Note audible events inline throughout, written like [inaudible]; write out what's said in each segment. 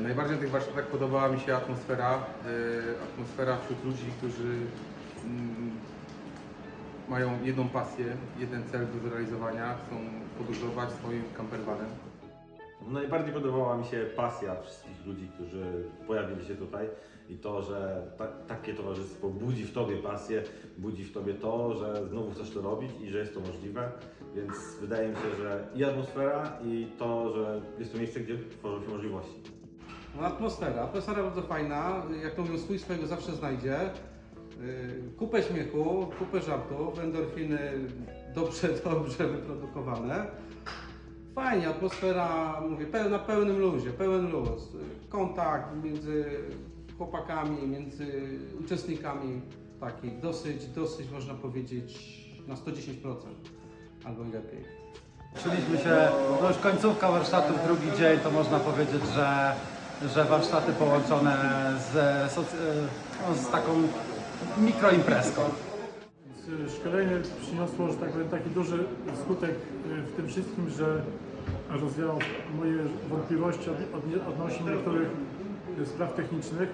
Najbardziej na tych warsztatach podobała mi się atmosfera, e, atmosfera wśród ludzi, którzy mm, mają jedną pasję, jeden cel do zrealizowania, chcą podróżować swoim campervanem. Najbardziej podobała mi się pasja wszystkich ludzi, którzy pojawili się tutaj i to, że ta, takie towarzystwo budzi w Tobie pasję, budzi w Tobie to, że znowu chcesz to robić i że jest to możliwe, więc wydaje mi się, że i atmosfera i to, że jest to miejsce, gdzie tworzą się możliwości. No, atmosfera. Atmosfera bardzo fajna. Jak to mówią, swój swojego zawsze znajdzie. Yy, Kupę śmiechu, kupę żartów, endorfiny dobrze, [laughs] dobrze wyprodukowane. Fajnie, atmosfera, mówię, na pełnym luzie, pełen luz. Kontakt między chłopakami, między uczestnikami taki dosyć, dosyć można powiedzieć na 110% albo i lepiej. Czuliśmy się, no już końcówka warsztatów, drugi dzień, to można powiedzieć, że, że warsztaty połączone z, soc- no, z taką mikroimprezką. Y, Szkolenie przyniosło, że tak powiem, taki duży skutek y, w tym wszystkim, że rozwiało moje wątpliwości od, od, odnośnie niektórych spraw technicznych.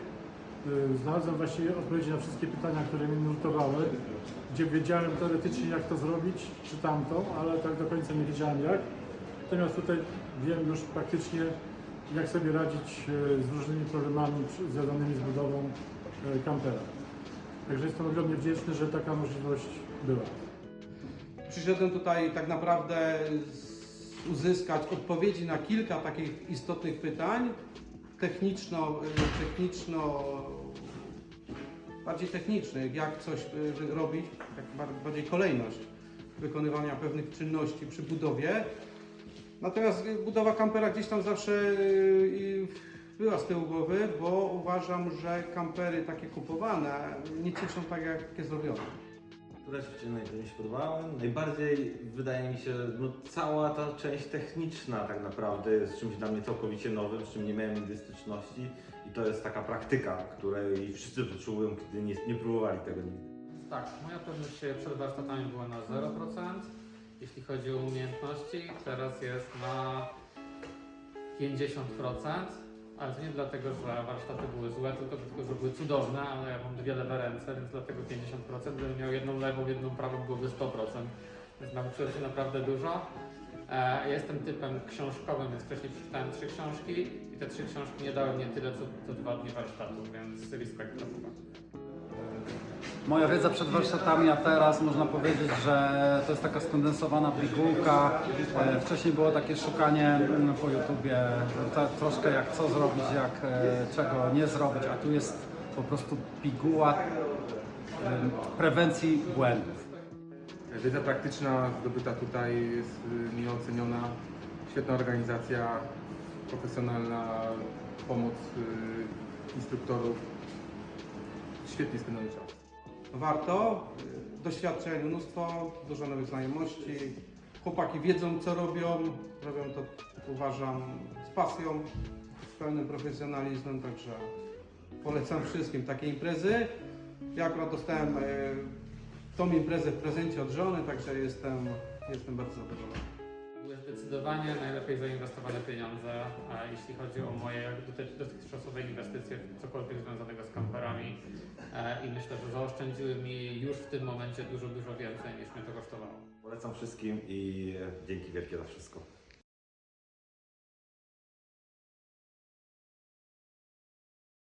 Znalazłem właściwie odpowiedzi na wszystkie pytania, które mnie nurtowały, gdzie wiedziałem teoretycznie jak to zrobić, czy tamto, ale tak do końca nie wiedziałem jak. Natomiast tutaj wiem już praktycznie jak sobie radzić y, z różnymi problemami związanymi z budową y, kampera. Także jestem ogromnie wdzięczny, że taka możliwość była. Przyszedłem tutaj tak naprawdę uzyskać odpowiedzi na kilka takich istotnych pytań, techniczno, y, techniczno bardziej technicznych, jak coś robić, bar- bardziej kolejność wykonywania pewnych czynności przy budowie. Natomiast y, budowa kampera gdzieś tam zawsze y, była z tyłu głowy, bo uważam, że kampery takie kupowane nie cieszą tak jak takie zrobione. Które rzeczy najbardziej mi się podobały? Najbardziej wydaje mi się, no cała ta część techniczna tak naprawdę jest czymś dla mnie całkowicie nowym, z czym nie miałem nigdy styczności i to jest taka praktyka, której wszyscy potrzebują, kiedy nie, nie próbowali tego nigdy. Tak, moja pewność się przed warsztatami była na 0%. Jeśli chodzi o umiejętności, teraz jest na 50%. Ale to nie dlatego, że warsztaty były złe, tylko dlatego, że były cudowne, ale ja mam dwie lewe ręce, więc dlatego 50%. Gdybym miał jedną lewą, jedną prawą, byłoby 100%. Więc nauczyłem się naprawdę dużo. E, Jestem typem książkowym, więc wcześniej przeczytałem trzy książki i te trzy książki nie dały mnie tyle, co, co dwa dni warsztatu, więc respekt dla. Moja wiedza przed warsztatami, a teraz można powiedzieć, że to jest taka skondensowana pigułka. E, Wcześniej było takie szukanie mm, po YouTubie, troszkę jak co zrobić, jak e, czego nie zrobić, a tu jest po prostu piguła em, prewencji błędów. Wiedza praktyczna zdobyta tutaj jest y, nieoceniona. Świetna organizacja, profesjonalna pomoc y, instruktorów. Świetnie spędzony czas. Warto, y, doświadczeń mnóstwo, dużo nowych znajomości. Chłopaki wiedzą co robią, robią to uważam z pasją, z pełnym profesjonalizmem, także polecam wszystkim takie imprezy. Ja akurat dostałem y, tą imprezę w prezencie od żony, także jestem, jestem bardzo zadowolony. Były zdecydowanie najlepiej zainwestowane pieniądze, jeśli chodzi o moje doty- dotychczasowe inwestycje w cokolwiek związanego z kamperami e, i myślę, że zaoszczędziły mi już w tym momencie dużo, dużo więcej niż mnie to kosztowało. Polecam wszystkim i dzięki wielkie za wszystko.